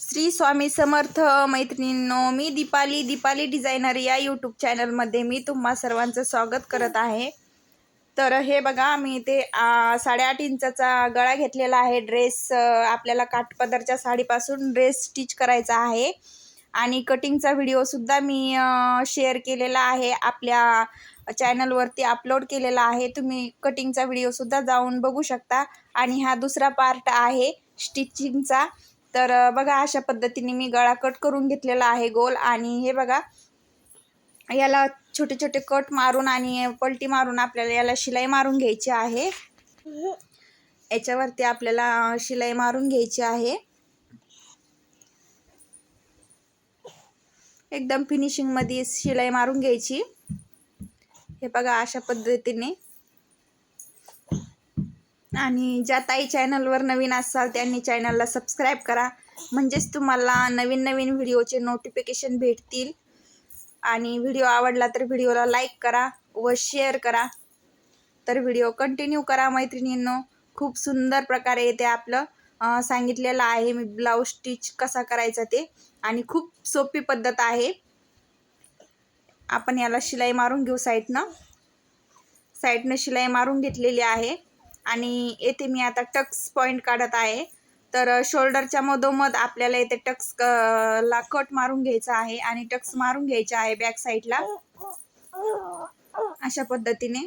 श्री स्वामी समर्थ मैत्रिणींनो मी दीपाली दीपाली डिझायनर या यूट्यूब चॅनलमध्ये मी तुम्हा सर्वांचं स्वागत करत आहे. तर हे बघा मी ते साडेआठ इंचाचा गळा घेतलेला आहे. ड्रेस आपल्याला काठपदरच्या साडीपासून ड्रेस स्टिच करायचा आहे. आणि कटिंगचा व्हिडिओसुद्धा मी शेअर केलेला आहे. आपल्या चॅनलवरती अपलोड केलेला आहे. तुम्ही कटिंगचा व्हिडिओसुद्धा जाऊन बघू शकता. आणि हा दुसरा पार्ट आहे स्टिचिंगचा तर बघा अशा पद्धतीने मी गळा कट करून घेतलेला आहे गोल आणि हे बघा याला छोटे छोटे कट मारून आणि पलटी मारून आपल्याला याला शिलाई मारून घ्यायची आहे. याच्यावरती आपल्याला शिलाई मारून घ्यायची आहे. एकदम फिनिशिंगमध्ये शिलाई मारून घ्यायची. हे बघा अशा पद्धतीने. आणि ज्या ताई चॅनलवर नवीन असाल त्यांनी चॅनलला सबस्क्राईब करा. म्हणजेच तुम्हाला नवीन नवीन व्हिडिओचे नोटिफिकेशन भेटतील. आणि व्हिडिओ आवडला तर व्हिडिओला लाईक करा व शेअर करा. तर व्हिडिओ कंटिन्यू करा मैत्रिणींनो. खूप सुंदर प्रकारे येते आपलं. सांगितलेलं आहे मी ब्लाऊज स्टिच कसा करायचा ते. आणि खूप सोपी पद्धत आहे. आपण याला शिलाई मारून घेऊ साईडनं साईडनं शिलाई मारून घेतलेली आहे. आणि येथे मी आता टक्स पॉईंट काढत आहे. तर शोल्डरच्या मधोमध आपल्याला इथे टक्स ला कट मारून घ्यायचा आहे आणि टक्स मारून घ्यायचा आहे बॅक साईडला. अशा पद्धतीने.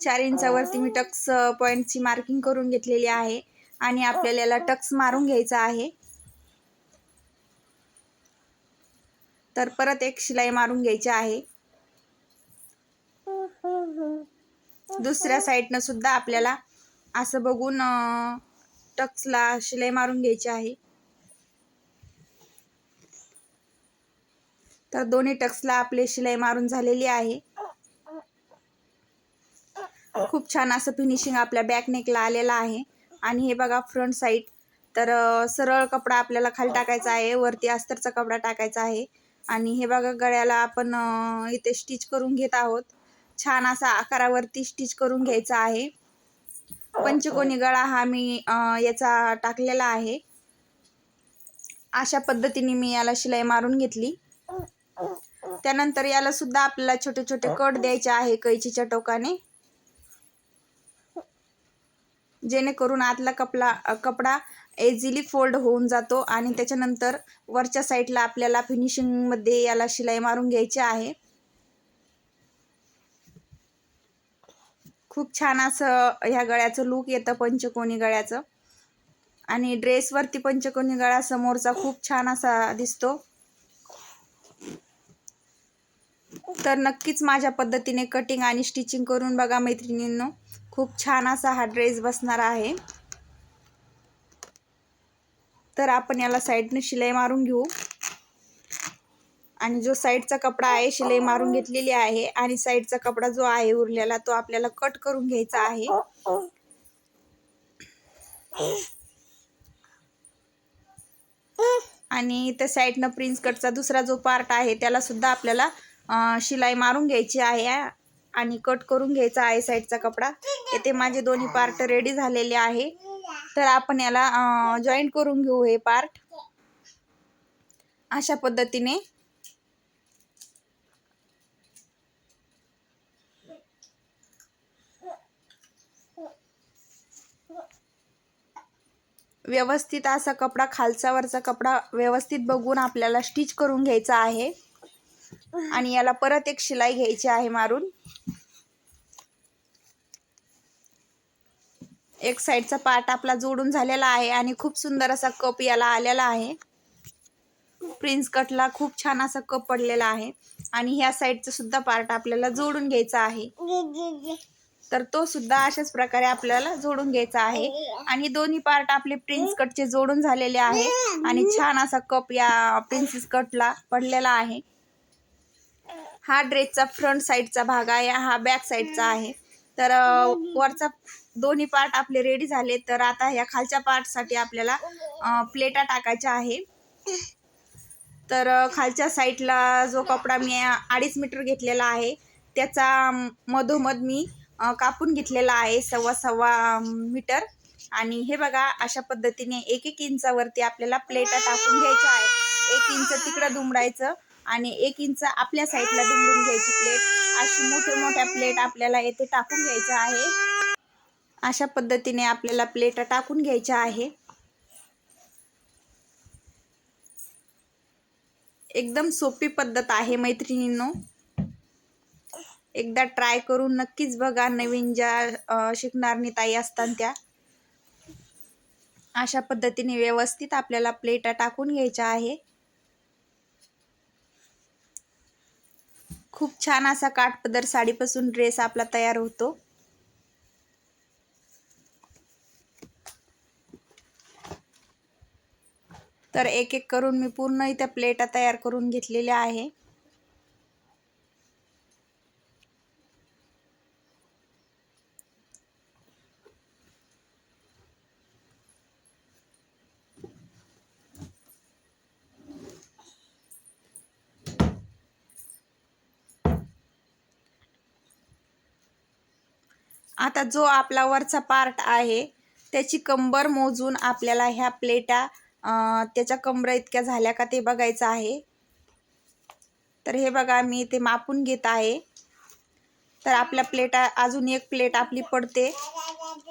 चार इंचावरती मी टक्स पॉईंटची मार्किंग करून घेतलेली आहे आणि आपल्याला याला टक्स मारून घ्यायचा आहे. तर परत एक शिलाई मारून घ्यायची आहे. दुसऱ्या साईडनं सुद्धा आपल्याला असं बघून टक्सला शिलाई मारून घ्यायची आहे. तर दोन्ही टक्सला आपले शिलाई मारून झालेली आहे. खूप छान असं फिनिशिंग आपल्या बॅक नेकला आलेलं आहे. आणि हे बघा फ्रंट साईड तर सरळ कपडा आपल्याला खाली टाकायचा आहे. वरती अस्तरचा कपडा टाकायचा आहे. आणि हे बघा गळ्याला आपण इथे स्टिच करून घेत आहोत. छान असा आकारावरती स्टिच करून घ्यायचा आहे. पंचकोनी गळा हा मी याचा टाकलेला आहे. अशा पद्धतीने मी याला शिलाई मारून घेतली. त्यानंतर याला सुद्धा आपल्याला छोटे छोटे कट द्यायचे आहे कैचीच्या टोकाने. जेणेकरून आतला कपला कपडा एझिली फोल्ड होऊन जातो आणि त्याच्यानंतर वरच्या साईडला आपल्याला फिनिशिंगमध्ये याला शिलाई मारून घ्यायची आहे. खूप छान असं ह्या गळ्याचं लूक येतं पंचकोनी गळ्याचं. आणि ड्रेसवरती पंचकोनी गळा समोरचा खूप छान असा दिसतो. तर नक्कीच माझ्या पद्धतीने कटिंग आणि स्टिचिंग करून बघा मैत्रिणींनो. खूप छान असा हा ड्रेस बसणार आहे. तर आपण याला साईडने शिलाई मारून घेऊ. आणि जो साईडचा कपडा आहे शिलाई मारून घेतलेली आहे आणि साईडचा कपडा जो आहे उरलेला तो आपल्याला कट करून घ्यायचा आहे. आणि त्या साईडनं प्रिन्स कटचा दुसरा जो पार्ट आहे त्याला सुद्धा आपल्याला शिलाई मारून घ्यायची आहे आणि कट करून घ्यायचा आहे साईडचा कपडा. येथे माझे दोन्ही पार्ट रेडी झालेले आहे. तर आपण याला जॉईंट करून घेऊ हे पार्ट. अशा पद्धतीने व्यवस्थित असा कपडा खालचावरचा कपडा व्यवस्थित बघून आपल्याला स्टिच करून घ्यायचा आहे. आणि याला परत एक शिलाई घ्यायची आहे मारून. एक साईडचा पार्ट आपला जोडून झालेला आहे आणि खूप सुंदर असा कप याला आलेला आहे. प्रिन्स कटला खूप छान असा कप पडलेला आहे. आणि ह्या साईडचा सुद्धा पार्ट आपल्याला जोडून घ्यायचा आहे. तर तो सुद्धा अशाच प्रकारे आपल्याला जोडून घ्यायचा आहे. आणि दोन्ही पार्ट आपले प्रिन्स कटचे जोडून झालेले आहे. आणि छान असा कप या प्रिन्सेस कटला पडलेला आहे. हा ड्रेसचा फ्रंट साईडचा भाग आहे. हा बॅक साईडचा आहे. तर वरचा दोन्ही पार्ट आपले रेडी झाले. तर आता या खालच्या पार्टसाठी आपल्याला प्लेटा टाकायच्या आहे. तर खालच्या साईडला जो कपडा मी अडीच मीटर घेतलेला आहे. त्याचा मधोमध मी कापून घेतलेला आहे सव्वा सव्वा मीटर. आणि हे बघा अशा पद्धतीने एक एक इंचावरती आपल्याला प्लेटा टाकून घ्यायच्या आहे एक इंच तिकडं दुमडायचं आणि एक इंच आपल्या साईडला दुमडून घ्यायची प्लेट. अशी मोठ्या मोठ्या प्लेट आपल्याला येथे टाकून घ्यायच्या आहे. अशा पद्धतीने आपल्याला प्लेटा टाकून घ्यायच्या आहे. एकदम सोपी पद्धत आहे मैत्रिणींनो. एकदा ट्राय करून नक्कीच बघा नवीन ज्या शिकणारनी ताई असतात त्या. अशा पद्धतीने व्यवस्थित आपल्याला प्लेटा टाकून घ्यायच्या आहे. खूप छान असा काठपदर साडीपासून ड्रेस आपला तयार होतो. तर एक एक करून मी पूर्ण इथे प्लेटा तयार करून घेतलेल्या आहे. आता जो आपला वरचा पार्ट आहे त्याची कंबर मोजून आपल्याला ह्या प्लेटा त्याच्या कंबर इतक्या झाल्या का ते बघायचं आहे. तर हे बघा मी ते मापून घेत आहे. तर आपल्या प्लेटा अजून एक प्लेट आपली पडते.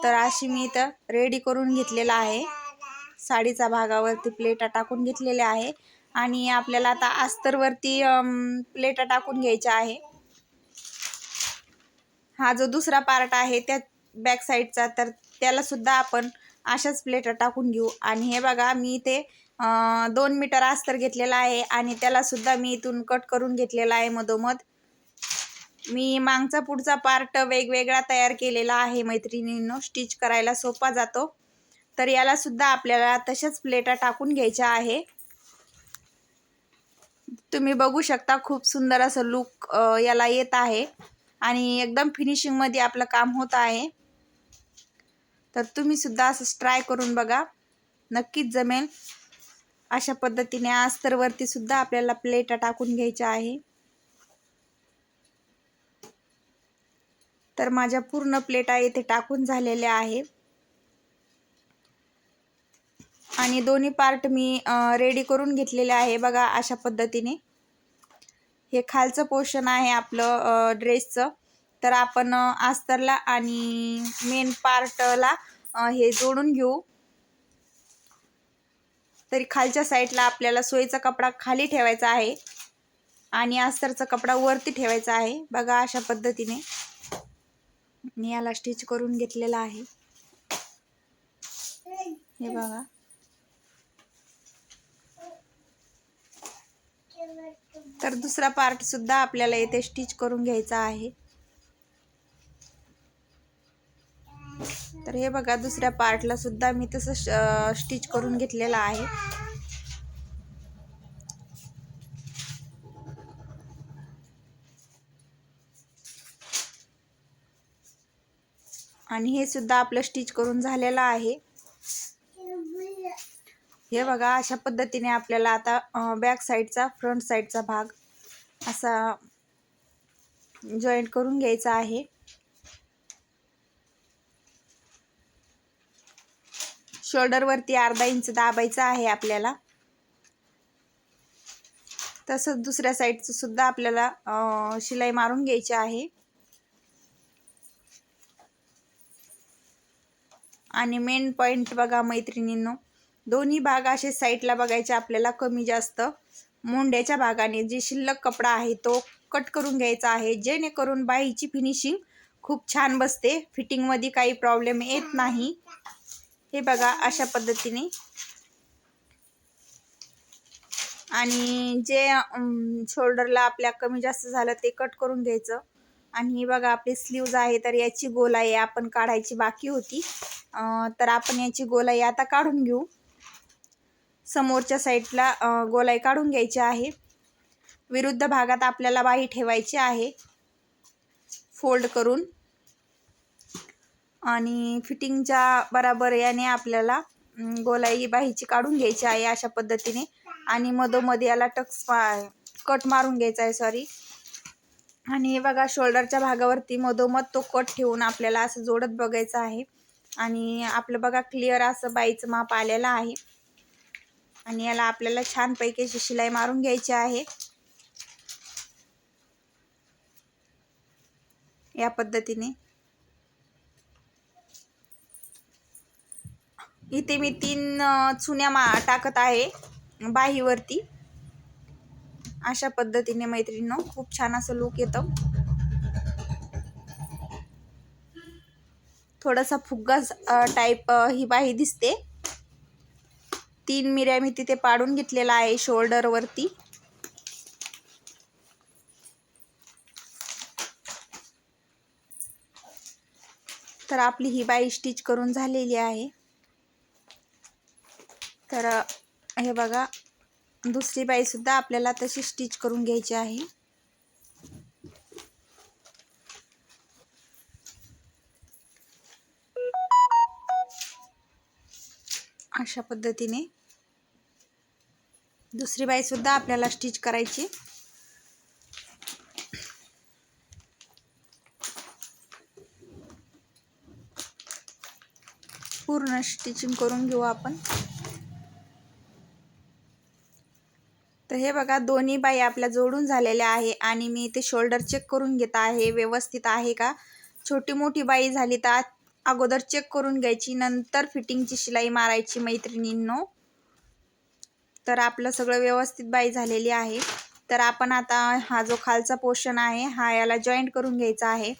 तर अशी मी इथं रेडी करून घेतलेला आहे. साडीचा भागावरती प्लेटा टाकून घेतलेल्या आहे. आणि आपल्याला आता अस्तरवरती प्लेटा टाकून घ्यायच्या आहे. हा जो दुसरा पार्ट आहे त्या बॅक साईडचा तर त्याला सुद्धा आपण अशाच प्लेट टाकून घेऊ. आणि हे बघा मी इथे दोन मीटर अस्तर घेतलेला आहे आणि त्याला सुद्धा मी इथून कट करून घेतलेला आहे मधोमध. मी मागचा पुढचा पार्ट वेगवेगळा तयार केलेला आहे मैत्रिणींनो. स्टिच करायला सोपा जातो. तर याला सुद्धा आपल्याला तशाच प्लेटा टाकून घ्यायच्या आहे. तुम्ही बघू शकता खूप सुंदर असं लुक याला येत आहे. आणि एकदम फिनिशिंगमध्ये आपलं काम होत आहे. तर तुम्ही सुद्धा असं ट्राय करून बघा. नक्कीच जमेल. अशा पद्धतीने अस्तरवरती सुद्धा आपल्याला प्लेटा टाकून घ्यायच्या आहे. तर माझ्या पूर्ण प्लेटा येथे टाकून झालेल्या आहे. आणि दोन्ही पार्ट मी रेडी करून घेतलेले आहे बघा अशा पद्धतीने. हे खालचं पोर्शन आहे आपलं ड्रेसचं तर आपण आस्तरला आणि मेन पार्टला हे जोडून घेऊ. तरी खालच्या साईडला आपल्याला सोयीचा कपडा खाली ठेवायचा आहे आणि अस्तरचा कपडा वरती ठेवायचा आहे. बघा अशा पद्धतीने. मी याला स्टिच करून घेतलेला आहे. हे बघा. तर दुसरा पार्ट सुद्धा आपल्याला येथे स्टिच करून घ्यायचा आहे. तर हे बघा दुसऱ्या पार्टला सुद्धा मी तसं स्टिच करून घेतलेलं आहे. आणि हे सुद्धा आपलं स्टिच करून झालेलं आहे. हे बघा अशा पद्धतीने आपल्याला आता बॅक साईडचा फ्रंट साईडचा भाग असा जॉईंट करून घ्यायचा आहे. शोल्डरवरती अर्धा इंच दाबायचं आहे आपल्याला. तसंच दुसऱ्या साईडचं सुद्धा आपल्याला शिलाई मारून घ्यायची आहे. आणि मेन पॉईंट बघा मैत्रिणींनो. दोन्ही भाग असे साईडला बघायचे आपल्याला कमी जास्त. मोंड्याच्या भागाने जे शिल्लक कपडा आहे तो कट करून घ्यायचा आहे जेणेकरून बाईची फिनिशिंग खूप छान बसते. फिटिंगमध्ये काही प्रॉब्लेम येत नाही. हे बघा अशा पद्धतीने. आणि जे शोल्डरला आपल्या कमी जास्त झालं ते कट करून घ्यायचं. आणि बघा आपली स्लीव्ज आहे तर याची गोलाई आपण काढायची बाकी होती. तर आपण याची गोलाई आता काढून घेऊ. समोरच्या साईडला गोलाई काढून घ्यायची आहे. विरुद्ध भागात आपल्याला बाही ठेवायची आहे. फोल्ड करून. आणि फिटिंगच्या बराबर याने आपल्याला गोलाई बाहीची काढून घ्यायची आहे अशा पद्धतीने. आणि मधोमध याला टक्स कट मारून घ्यायचा आहे सॉरी आणि हे बघा शोल्डरच्या भागावरती मधोमध तो कट ठेवून आपल्याला असं जोडत बघायचं आहे. आणि आपलं बघा क्लिअर असं बाईचं माप आलेलं आहे. आणि याला आपल्याला छानपैकी अशी शिलाई मारून घ्यायची आहे. या पद्धतीने. इथे मी तीन चुन्या मा टाकत आहे बाहीवरती. अशा पद्धतीने मैत्रिणींनो खूप छान असं लुक येतं. थोडासा फुग्गा टाईप ही बाही दिसते. तीन मिऱ्या मी तिथे पाडून घेतलेला आहे शोल्डरवरती. तर आपली ही बाई स्टिच करून झालेली आहे. तर हे बघा दुसरी बाईसुद्धा आपल्याला तशी स्टिच करून घ्यायची आहे. अशा पद्धतीने. दुसरी बाईसुद्धा आपल्याला स्टिच करायची. पूर्ण स्टिचिंग करून घेऊ आपण. तर हे बघा दोन्ही बाई आपल्या जोडून झालेल्या आहे आणि मी ते शोल्डर चेक करून घेत आहे. व्यवस्थित आहे का? छोटी मोठी बाई झाली तर अगोदर चेक करून घ्यायची नंतर फिटिंगची शिलाई मारायची मैत्रिणींनो. तर आपलं सगळं व्यवस्थित बाई झालेली आहे. तर आपण आता हा जो खालचा पोर्शन आहे हा याला जॉईंट करून घ्यायचा आहे.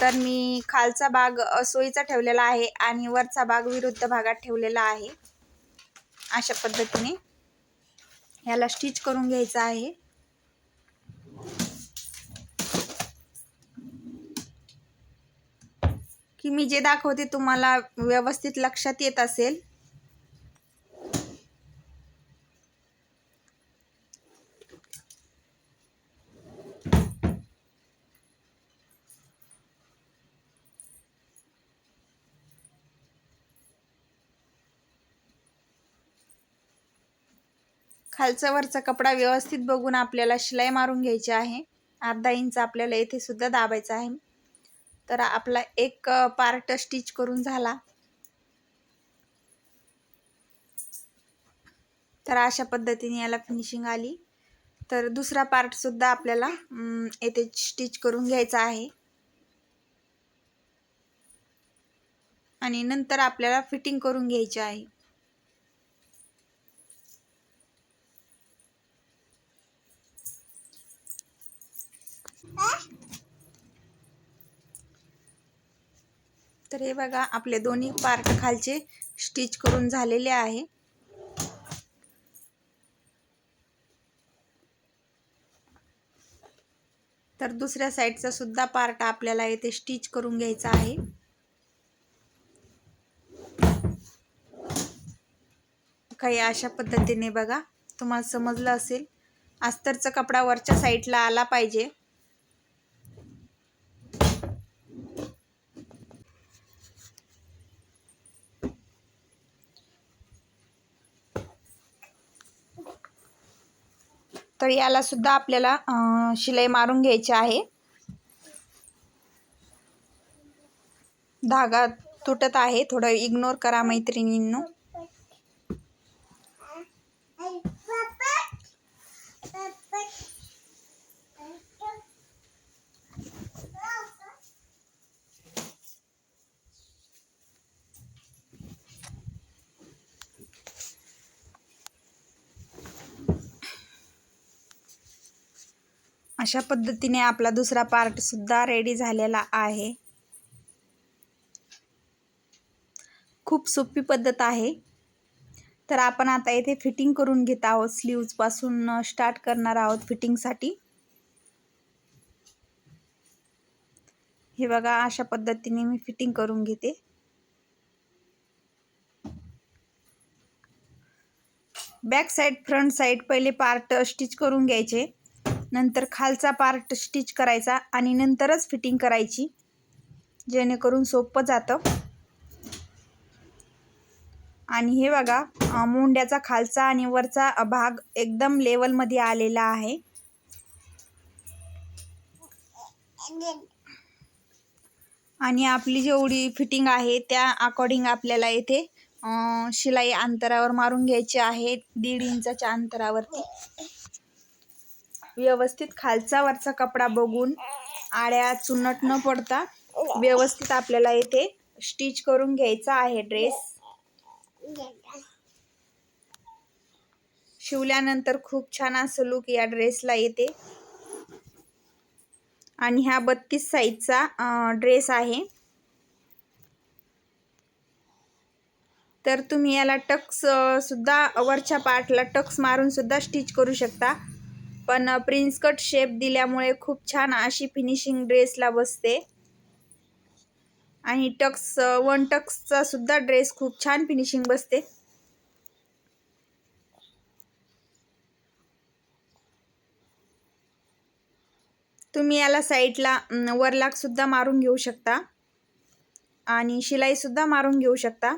तर मी खालचा भाग सोयीचा ठेवलेला आहे आणि वरचा भाग विरुद्ध भागात ठेवलेला आहे. अशा पद्धतीने याला स्टिच करून घ्यायचं आहे. की मी जे दाखवते तुम्हाला व्यवस्थित लक्षात येत असेल. खालचा वरचा कपडा व्यवस्थित बघून आपल्याला शिलाई मारून घ्यायची आहे. अर्धा इंच आपल्याला येथे सुद्धा दाबायचा आहे. तर आपला एक पार्ट स्टिच करून झाला. तर अशा पद्धतीने याला फिनिशिंग आली. तर दुसरा पार्ट सुद्धा आपल्याला येथे स्टिच करून घ्यायचा आहे. आणि नंतर आपल्याला फिटिंग करून घ्यायची आहे. तर हे बघा आपले दोन्ही पार्ट खालचे स्टिच करून झालेले आहे. तर दुसऱ्या साईडचा सुद्धा पार्ट आपल्याला येथे स्टिच करून घ्यायचा आहे. काही अशा पद्धतीने बघा तुम्हाला समजलं असेल. अस्तरचा कपडा वरच्या साईडला आला पाहिजे. तर याला सुद्धा आपल्याला शिलाई मारून घ्यायची आहे. धागा तुटत आहे. थोडं इग्नोर करा मैत्रिणींनो. अशा पद्धतीने आपला दुसरा पार्टसुद्धा रेडी झालेला आहे. खूप सोपी पद्धत आहे. तर आपण आता इथे फिटिंग करून घेत आहोत. स्लीव्जपासून स्टार्ट करणार आहोत फिटिंगसाठी हे बघा अशा पद्धतीने मी फिटिंग करून घेते. बॅक साईड फ्रंट साईड पहिले पार्ट स्टिच करून घ्यायचे. नंतर खालचा पार्ट स्टिच करायचा आणि नंतरच फिटिंग करायची जेणेकरून सोपं जातं. आणि हे बघा मुंड्याचा खालचा आणि वरचा भाग एकदम लेवलमध्ये आलेला आहे. आणि आपली जेवढी फिटिंग आहे त्या अकॉर्डिंग आपल्याला येथे शिलाई अंतरावर मारून घ्यायची आहे दीड इंचाच्या अंतरावरती. व्यवस्थित खालचा वरचा कपडा बघून आड्या चुनट न पडता व्यवस्थित आपल्याला येथे स्टिच करून घ्यायचा आहे ड्रेस. शिवल्यानंतर खूप छान असं लुक या ड्रेसला येते. आणि ह्या बत्तीस साईजचा ड्रेस आहे. तर तुम्ही याला टक्स सुद्धा वरच्या पार्टला टक्स मारून सुद्धा स्टिच करू शकता. पण प्रिन्स कट शेप दिल्यामुळे खूप छान अशी फिनिशिंग ड्रेसला बसते. आणि टक्स वन टक्सचा सुद्धा ड्रेस खूप छान फिनिशिंग बसते. तुम्ही याला साईडला वरलाक सुद्धा मारून घेऊ शकता. आणि शिलाई सुद्धा मारून घेऊ शकता.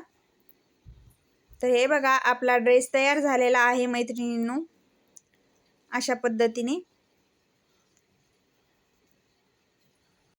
तर हे बघा आपला ड्रेस तयार झालेला आहे मैत्रिणींनो. अशा पद्धतीने